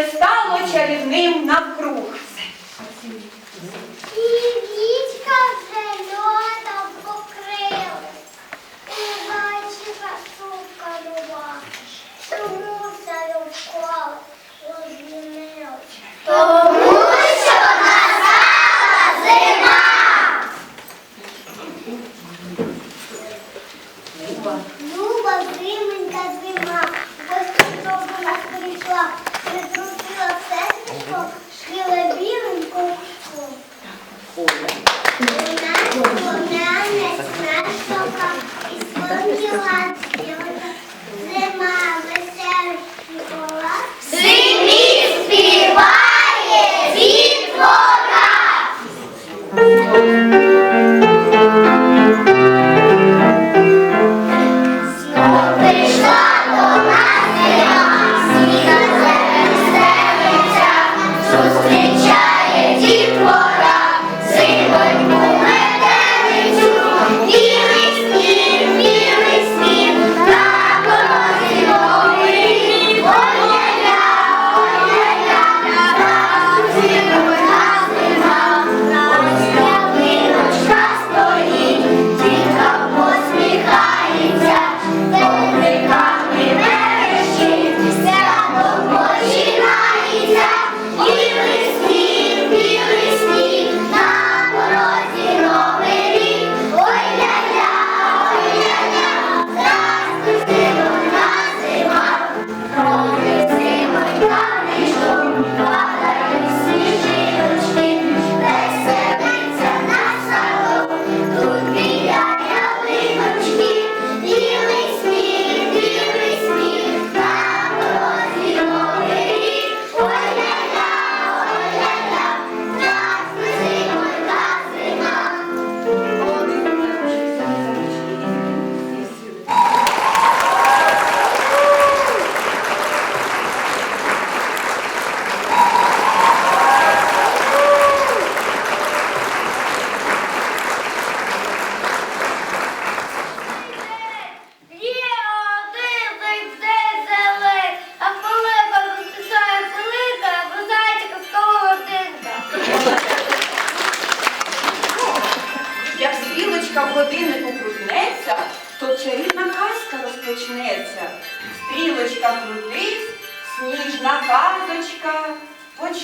Це стало чарівним навкруг.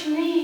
me.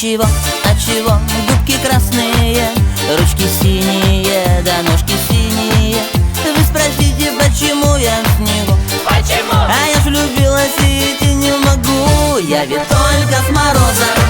чего, от чего губки красные, ручки синие, да ножки синие. Вы спросите, почему я с него? Почему? А я ж влюбилась и идти не могу, я ведь только с мороза.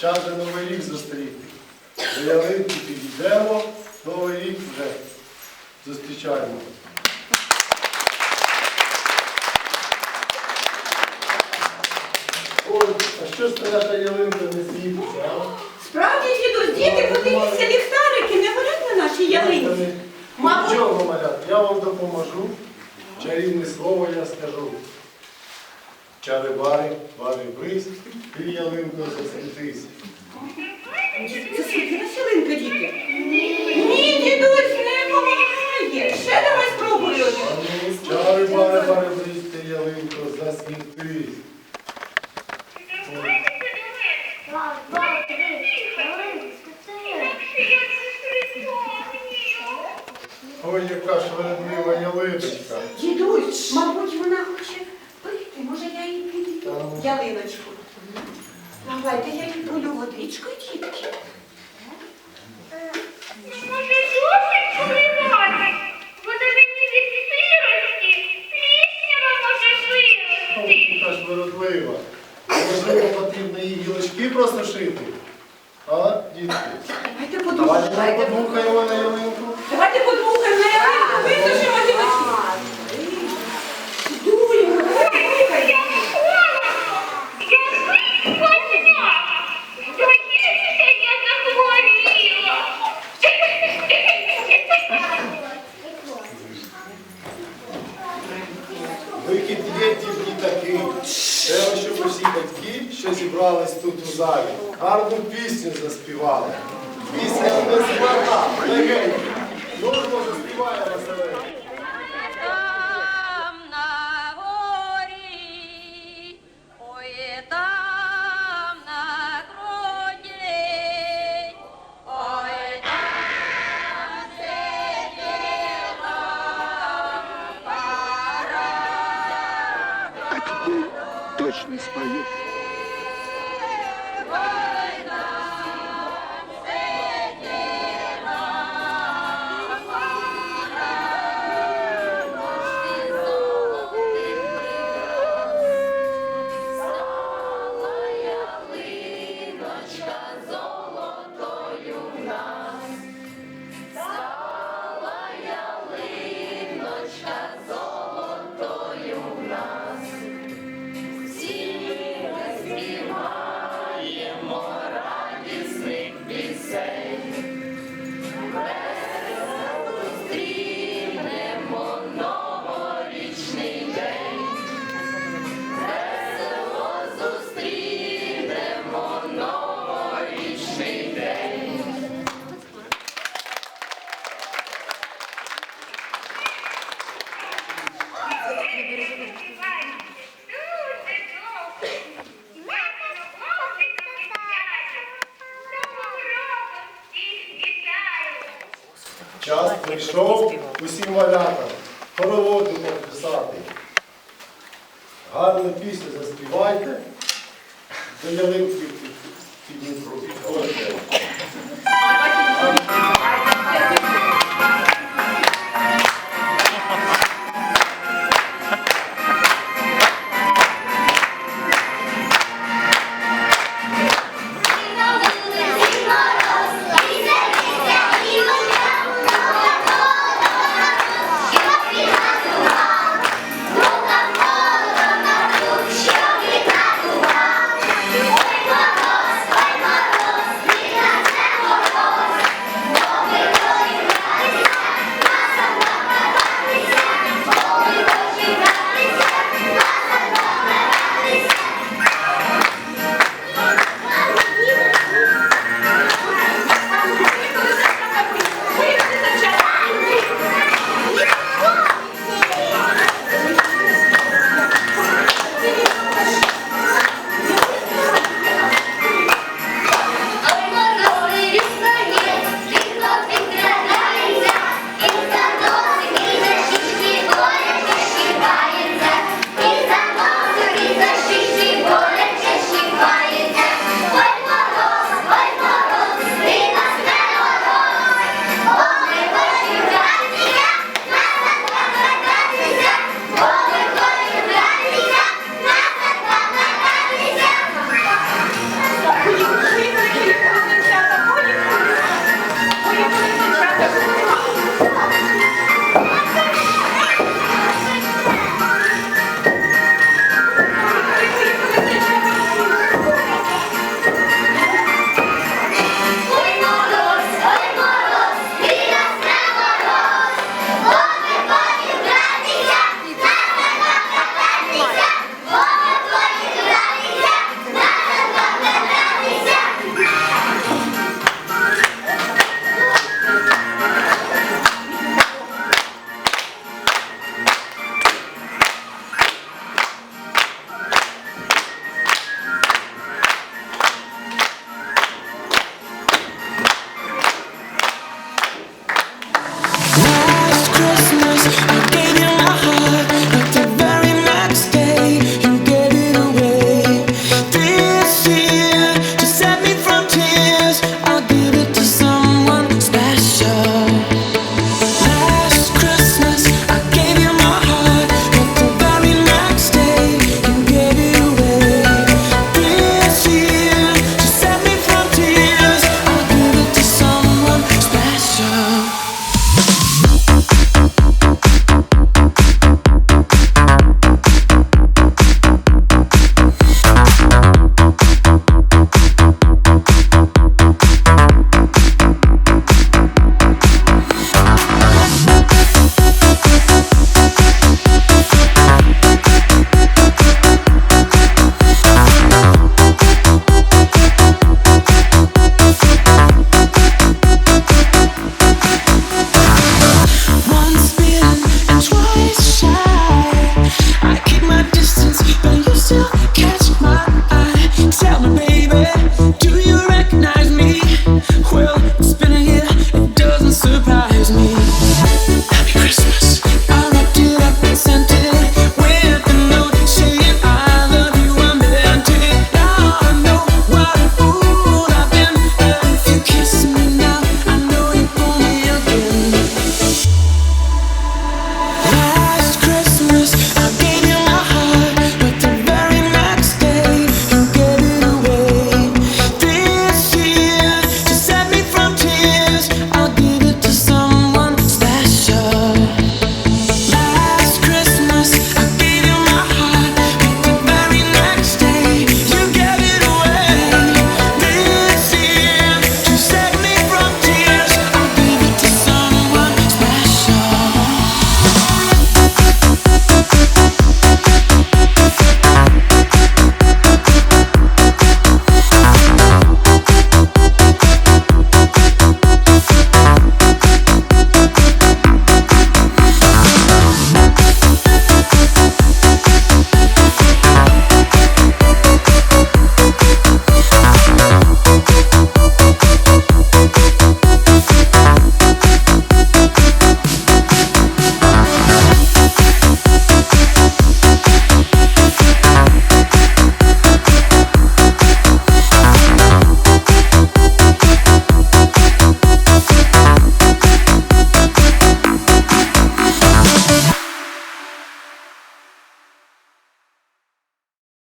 Час же Новий рік зустріти. До ялинки підійдемо, Новий рік вже зустрічаємо. Ой, а що ж це наша ялинка не світиться, а? Справді, дідусь, діти, подивіться, ліхтарики не горять на нашій ялинці. Мабуть, Нічого, малят, я вам допоможу. Чарівне слово я скажу. Чари бари, бари бриз, ти ялинко засвітись. засвітилась ялинка, діти. Ні, дідусь, не допомагає. Ще давай спробую. Ну, Чари бари, бари бриз, ти ялинко засвітись. Раз, два, три. Ой, яка ж вередлива ялиночка. Дідусь, мабуть, вона хоче пити. Може, я їй піду Та. Ялиночку. Давайте я їй полю водичкою, дітки. Може, досить поливати? Буде мені від сирості. Пліснява може вирости. Ой, ж вередлива. Можливо, потрібно їй гілочки просушити. А, дітки? Давайте Давайте подумаємо. ми подмухаємо на ялинку. Давайте подмухаємо прийшов усім валятам хороводу писати. Гарну пісню заспівайте, до